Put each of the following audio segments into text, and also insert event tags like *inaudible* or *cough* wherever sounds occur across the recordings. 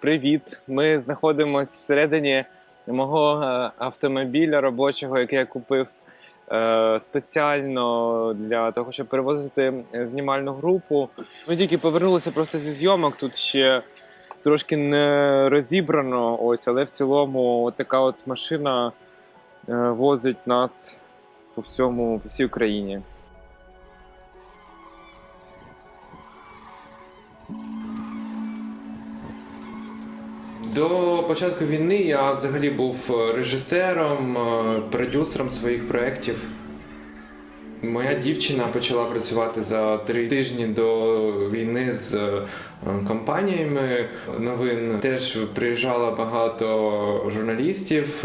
Привіт. Ми знаходимося всередині мого е, автомобіля робочого, який я купив е, спеціально для того, щоб перевозити знімальну групу. Ми тільки повернулися просто зі зйомок. Тут ще трошки не розібрано, ось, але в цілому така от машина е, возить нас по всьому, по всій Україні. До початку війни я взагалі був е, режисером, е, продюсером своїх проєктів. Моя дівчина почала працювати за три тижні до війни з е, компаніями новин. Теж приїжджало багато журналістів,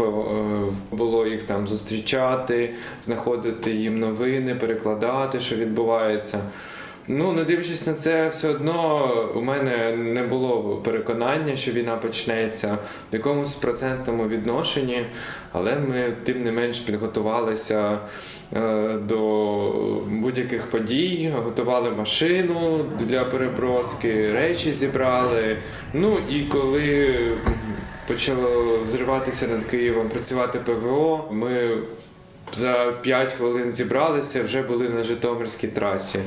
було їх там зустрічати, знаходити їм новини, перекладати, що відбувається. Ну, не дивлячись на це, все одно у мене не було переконання, що війна почнеться в якомусь процентному відношенні, але ми тим не менш підготувалися е, до будь-яких подій, готували машину для переброски, речі зібрали. Ну і коли почало взриватися над Києвом, працювати ПВО, ми за 5 хвилин зібралися, вже були на Житомирській трасі.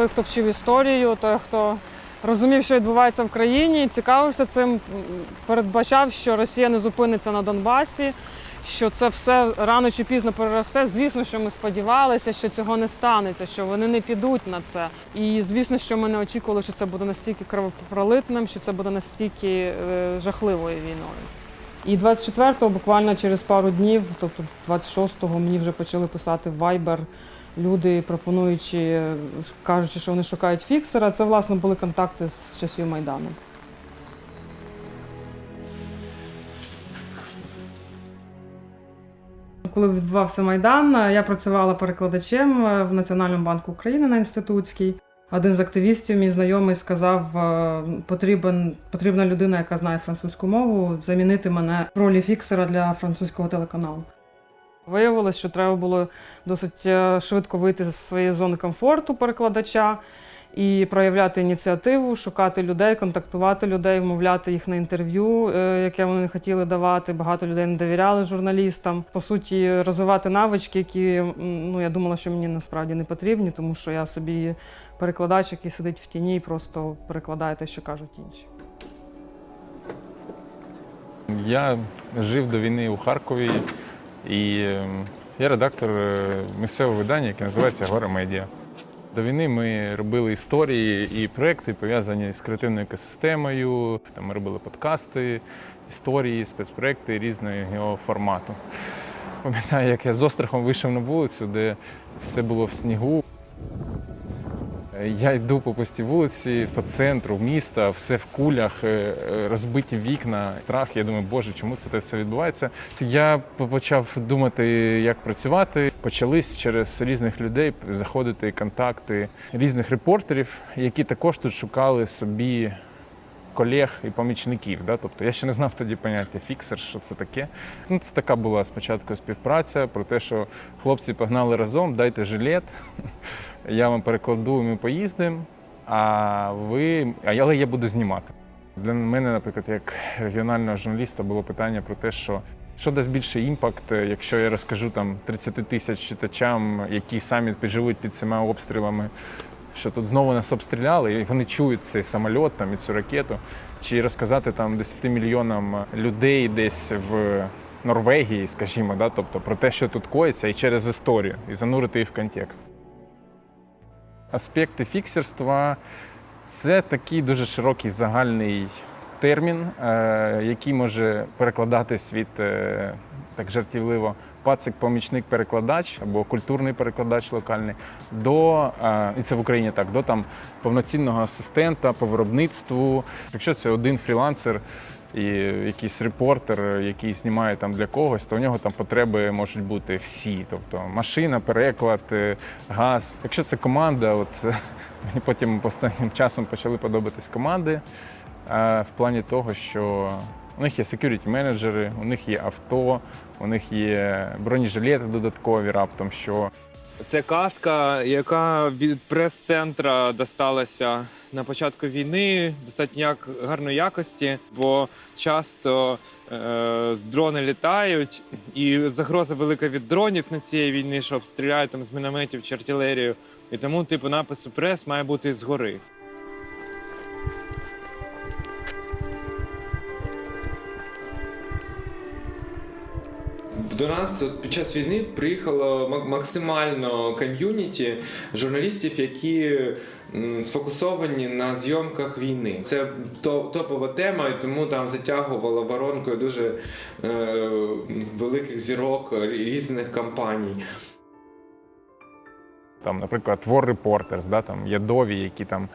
Той, хто вчив історію, той, хто розумів, що відбувається в країні, цікавився цим, передбачав, що Росія не зупиниться на Донбасі, що це все рано чи пізно переросте. Звісно, що ми сподівалися, що цього не станеться, що вони не підуть на це. І звісно, що ми не очікували, що це буде настільки кровопролитним, що це буде настільки е, жахливою війною. І 24-го, буквально через пару днів, тобто 26-го, мені вже почали писати в Viber люди, пропонуючи, кажучи, що вони шукають фіксера. Це, власне, були контакти з часів Майдану. Коли відбувався Майдан, я працювала перекладачем в Національному банку України на інститутській. Один з активістів, мій знайомий, сказав, е, потрібен, потрібна людина, яка знає французьку мову, замінити мене в ролі фіксера для французького телеканалу. Виявилось, що треба було досить е, швидко вийти з своєї зони комфорту перекладача і проявляти ініціативу, шукати людей, контактувати людей, вмовляти їх на інтерв'ю, е, яке вони не хотіли давати. Багато людей не довіряли журналістам. По суті, розвивати навички, які ну я думала, що мені насправді не потрібні, тому що я собі перекладач, який сидить в тіні і просто перекладає те, що кажуть інші. Я жив до війни у Харкові і е, я редактор е, місцевого видання, яке називається Гора Медіа. До війни ми робили історії і проекти, пов'язані з креативною екосистемою. Там ми робили подкасти, історії, спецпроекти різного формату. Пам'ятаю, як я з острахом вийшов на вулицю, де все було в снігу. Я йду по пустій вулиці, по центру міста, все в кулях, е, розбиті вікна, страх. Я думаю, боже, чому це все відбувається? Я почав думати, як працювати. Почались через різних людей заходити контакти різних репортерів, які також тут шукали собі колег і помічників. Да? Тобто я ще не знав тоді поняття фіксер, що це таке. Ну, це така була спочатку співпраця про те, що хлопці погнали разом, дайте жилет, *laughs* я вам перекладу, ми поїздимо, а ви, але я буду знімати. Для мене, наприклад, як регіонального журналіста, було питання про те, що що дасть більший імпакт, якщо я розкажу там 30 тисяч читачам, які самі підживуть під цими обстрілами, що тут знову нас обстріляли, і вони чують цей самоліт там, і цю ракету, чи розказати там 10 мільйонам людей десь в Норвегії, скажімо, да, тобто про те, що тут коїться, і через історію, і занурити їх в контекст. Аспекти фіксерства це такий дуже широкий загальний термін, е, який може перекладатись від е, так жартівливо пацик, помічник, перекладач або культурний перекладач локальний, до е, і це в Україні так, до там повноцінного асистента по виробництву. Якщо це один фрілансер і якийсь репортер, який знімає там для когось, то у нього там потреби можуть бути всі. Тобто машина, переклад, е, газ. Якщо це команда, от *laughs* мені потім останнім часом почали подобатись команди е, в плані того, що у них є security менеджери, у них є авто, у них є бронежилети додаткові раптом. що Це каска, яка від прес-центра досталася на початку війни, достатньо гарної якості, бо часто е, дрони літають, і загроза велика від дронів на цієї війни, що обстріляють там з мінометів чи артилерію. І тому, типу, напису прес має бути згори. До нас от під час війни приїхало максимально ком'юніті журналістів, які сфокусовані на зйомках війни. Це топова тема, і тому там затягувала воронкою дуже е, великих зірок різних компаній. Там, наприклад, War Reporters, да, там ядові, які там.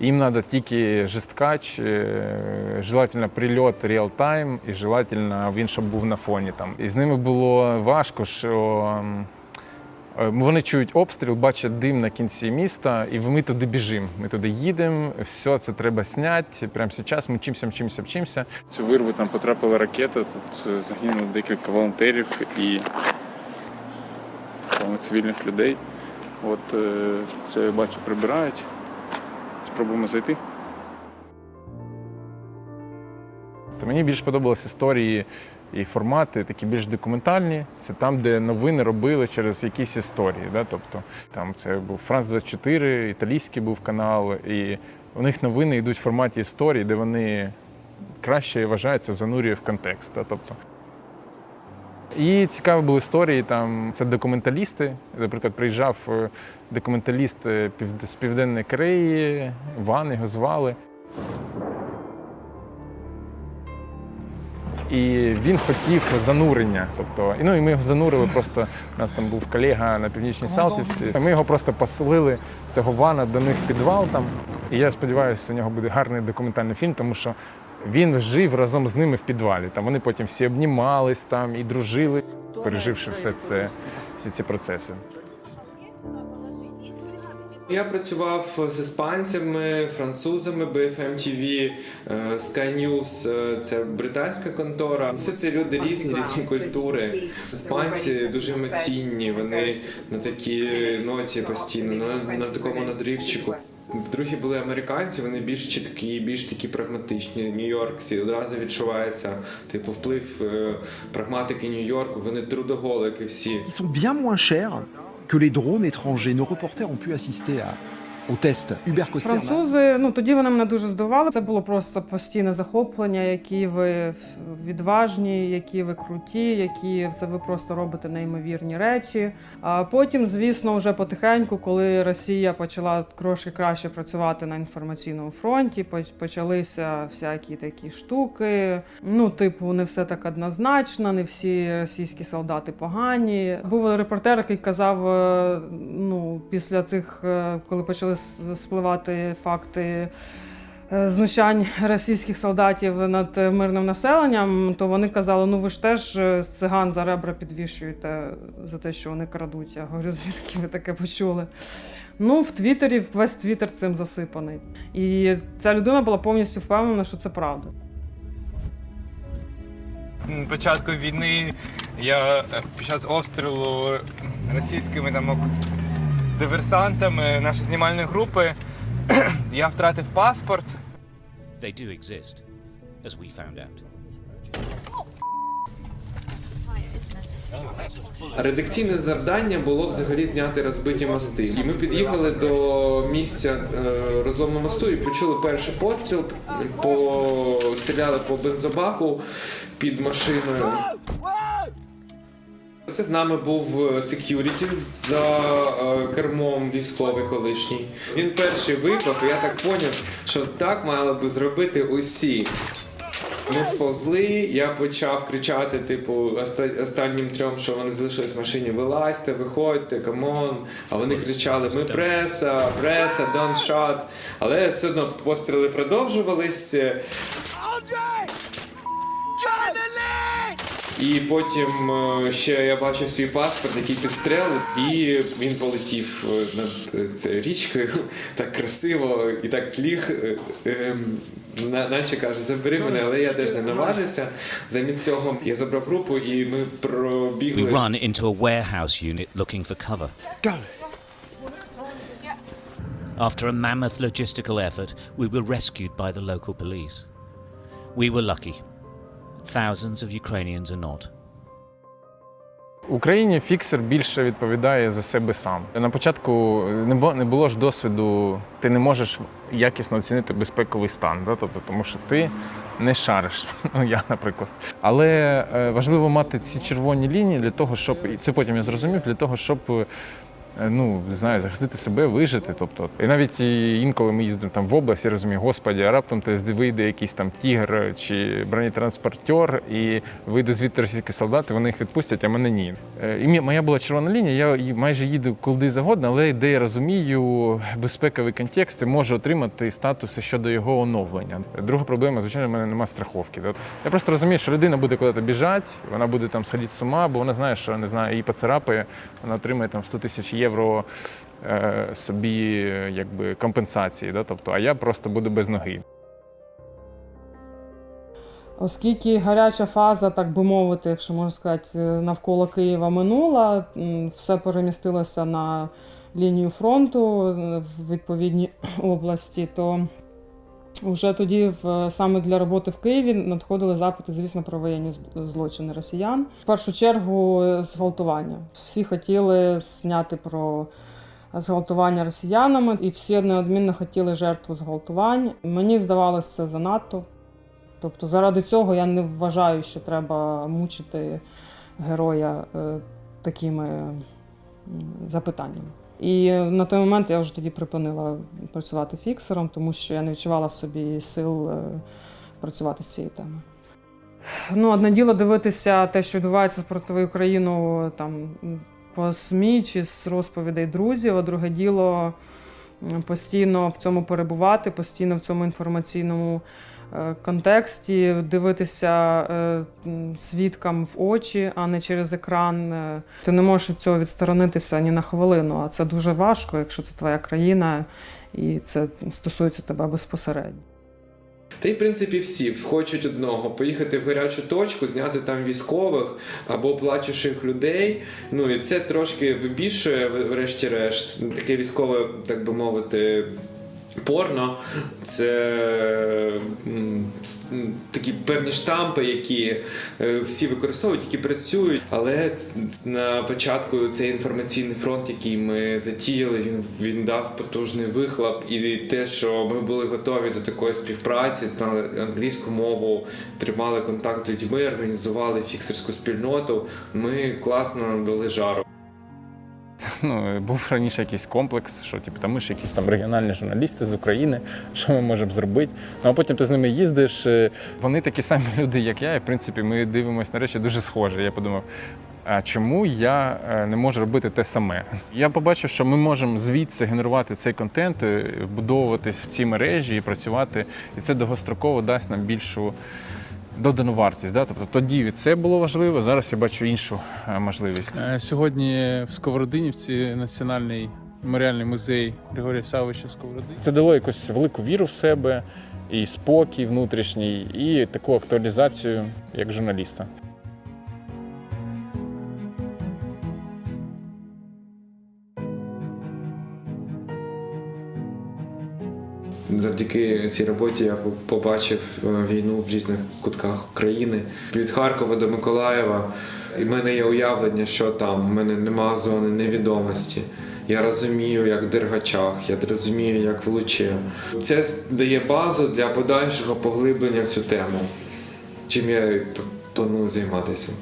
Їм треба тільки жесткач, е, желательно прильот реал-тайм, і желательно він, щоб був на фоні. Там. І з ними було важко, що е, вони чують обстріл, бачать дим на кінці міста, і ми туди біжимо. Ми туди їдемо, все це треба зняти. Прямо зараз ми чимся, мчимося, вчимося. Цю вирву там потрапила ракета, тут е, загинуло декілька волонтерів і цивільних людей. От е, це я бачу, прибирають. Спробуємо зайти. Мені більш подобались історії і формати, такі більш документальні. Це там, де новини робили через якісь історії. Да? Тобто там це був Франц 24, італійський був канал, і у них новини йдуть в форматі історії, де вони краще вважаються, занурює в контекст. Да? Тобто, і цікаві були історії. Там це документалісти. Наприклад, приїжджав е, документаліст е, з Південної Кореї, Ван його звали. І він хотів занурення. Тобто, і, ну, і ми його занурили просто. У нас там був колега на північній Салтівці. Ми його просто поселили, цього вана до них в підвал там. І я сподіваюся, у нього буде гарний документальний фільм, тому що він жив разом з ними в підвалі. Там вони потім всі обнімались там і дружили, переживши все це, всі ці процеси. Я працював з іспанцями, французами, BFM TV, е, Sky News, е, це британська контора. Все це люди різні, різні культури. Іспанці дуже емоційні, вони на такій ноті постійно, на, на такому надрівчику. Другі були американці, вони більш чіткі, більш такі прагматичні. Нью-Йоркці одразу відчувається типу вплив е, прагматики Нью-Йорку. Вони трудоголики всі. Ils sont bien moins chers que les drones étrangers. Nos reporters ont pu assister à, au test Hubert Kosterman. Французи, ну тоді вони мене дуже здивували. Це було просто постійне захоплення, які ви відважні, які ви круті, які це ви просто робите неймовірні речі. А потім, звісно, вже потихеньку, коли Росія почала трошки краще працювати на інформаційному фронті, почалися всякі такі штуки. Ну, типу, не все так однозначно, не всі російські солдати погані. Був репортер, який казав, е, ну, після цих, е, коли почали спливати факти. е, Знущань російських солдатів над мирним населенням, то вони казали: ну ви ж теж е, циган за ребра підвішуєте за те, що вони крадуть. Я говорю, звідки ви таке почули? Ну, в Твіттері весь Твіттер цим засипаний. І ця людина була повністю впевнена, що це правда. початку війни я е, під час обстрілу російськими там диверсантами нашої знімальної групи *clears throat* я втратив паспорт. They do exist, as we found out. Редакційне завдання було взагалі зняти розбиті мости. І ми під'їхали до місця е, розлому мосту і почули перший постріл. По стріляли по бензобаку під машиною. Це з нами був секюріті за е, кермом військовий колишній. Він перший випав, і я так поняв, що так мали би зробити усі. Ми сповзли, я почав кричати, типу, оста- останнім трьом, що вони залишились в машині, вилазьте, виходьте, камон. А вони кричали: Ми преса, преса, shot. Але все одно постріли продовжувались. І потім е, ще я бачив свій паспорт, який підстрелив, і він полетів е, над е, цією річкою *laughs* так красиво і так ліг ем, на- наче каже, забери мене, але я теж не наважився. Замість цього я забрав групу і ми We пробігли. run into a warehouse unit looking for cover. Go. After a mammoth logistical effort, we were rescued by the local police. We were lucky. Thousands of Ukrainians are not. Україні фіксер більше відповідає за себе сам. На початку не було, ж досвіду, ти не можеш якісно оцінити безпековий стан, да? тобто, тому що ти не шариш. *laughs* Ну, я, наприклад. Але е, важливо мати ці червоні лінії для того, щоб і це потім я зрозумів, для того, щоб. Е, Ну, не знаю, захистити себе, вижити. Тобто, і навіть інколи ми їздимо там в я розумію, господі, а раптом десь вийде якийсь там тігр чи бронетранспортер, і вийде звідти російські солдати, вони їх відпустять, а мене ні. Е, І моя була червона лінія, я майже їду куди завгодно, але де я розумію безпековий контекст і можу отримати статуси щодо його оновлення. Друга проблема, звичайно, в мене немає страховки. Я просто розумію, що людина буде куди-то біжати, вона буде там сходити з ума, бо вона знає, що не знаю, її поцарапає, вона отримає там 100 тисяч євро е, собі якби компенсації. Да? Тобто, а я просто буду без ноги. Оскільки гаряча фаза, так би мовити, якщо можна сказати, е, навколо Києва минула, все перемістилося на лінію фронту е, в відповідній *clears throat* області, то вже тоді в, саме для роботи в Києві надходили запити, звісно, про воєнні злочини росіян. В першу чергу е, зґвалтування. Всі хотіли зняти про зґвалтування росіянами, і всі неодмінно хотіли жертву зґвалтувань. Мені здавалося це занадто. Тобто, заради цього я не вважаю, що треба мучити героя е, такими запитаннями. І на той момент я вже тоді припинила працювати фіксером, тому що я не відчувала в собі сил е, працювати з цією темою. Ну, одне діло дивитися те, що відбувається проти Україну там по СМІ чи з розповідей друзів, а друге діло постійно в цьому перебувати, постійно в цьому інформаційному е, контексті, дивитися е, свідкам в очі, а не через екран. Е, Ти не можеш від цього відсторонитися ні на хвилину, а це дуже важко, якщо це твоя країна і це стосується тебе безпосередньо. Та й в принципі всі хочуть одного поїхати в гарячу точку, зняти там військових або плачущих людей. Ну і це трошки вибільшує, врешті-решт, таке військове, так би мовити. Порно це такі певні штампи, які е, всі використовують, які працюють. Але на початку цей інформаційний фронт, який ми затіяли, він, він дав потужний вихлоп. І те, що ми були готові до такої співпраці, знали англійську мову, тримали контакт з людьми, організували фіксерську спільноту. Ми класно дали жару. Ну, був раніше якийсь комплекс, що типу, там ми ж якісь там регіональні журналісти з України, що ми можемо зробити. Ну а потім ти з ними їздиш. е, Вони такі самі люди, як я. І в принципі, ми дивимося на речі дуже схожі. Я подумав. А чому я е, не можу робити те саме? Я побачив, що ми можемо звідси генерувати цей контент, е, вбудовуватись в ці мережі і працювати, і це довгостроково дасть нам більшу додану вартість. Да? Тобто тоді це було важливо, зараз я бачу іншу е, можливість. Е, Сьогодні в Сковородинівці Національний меморіальний музей Григорія Савича Сковородинівці. Це дало якусь велику віру в себе, і спокій внутрішній, і таку актуалізацію як журналіста. Завдяки цій роботі я побачив е, війну в різних кутках України від Харкова до Миколаєва. І в мене є уявлення, що там. У мене нема зони невідомості. Я розумію, як в Дергачах, я розумію, як в Луче. Це дає базу для подальшого поглиблення в цю тему, чим я планую займатися.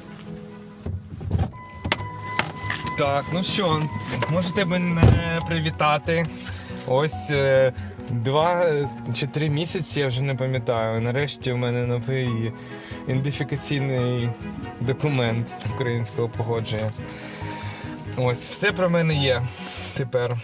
Так, ну що, можете мене привітати. Ось е, два е, чи три місяці, я вже не пам'ятаю. Нарешті у мене новий ідентифікаційний документ українського погодження. Ось, все про мене є тепер.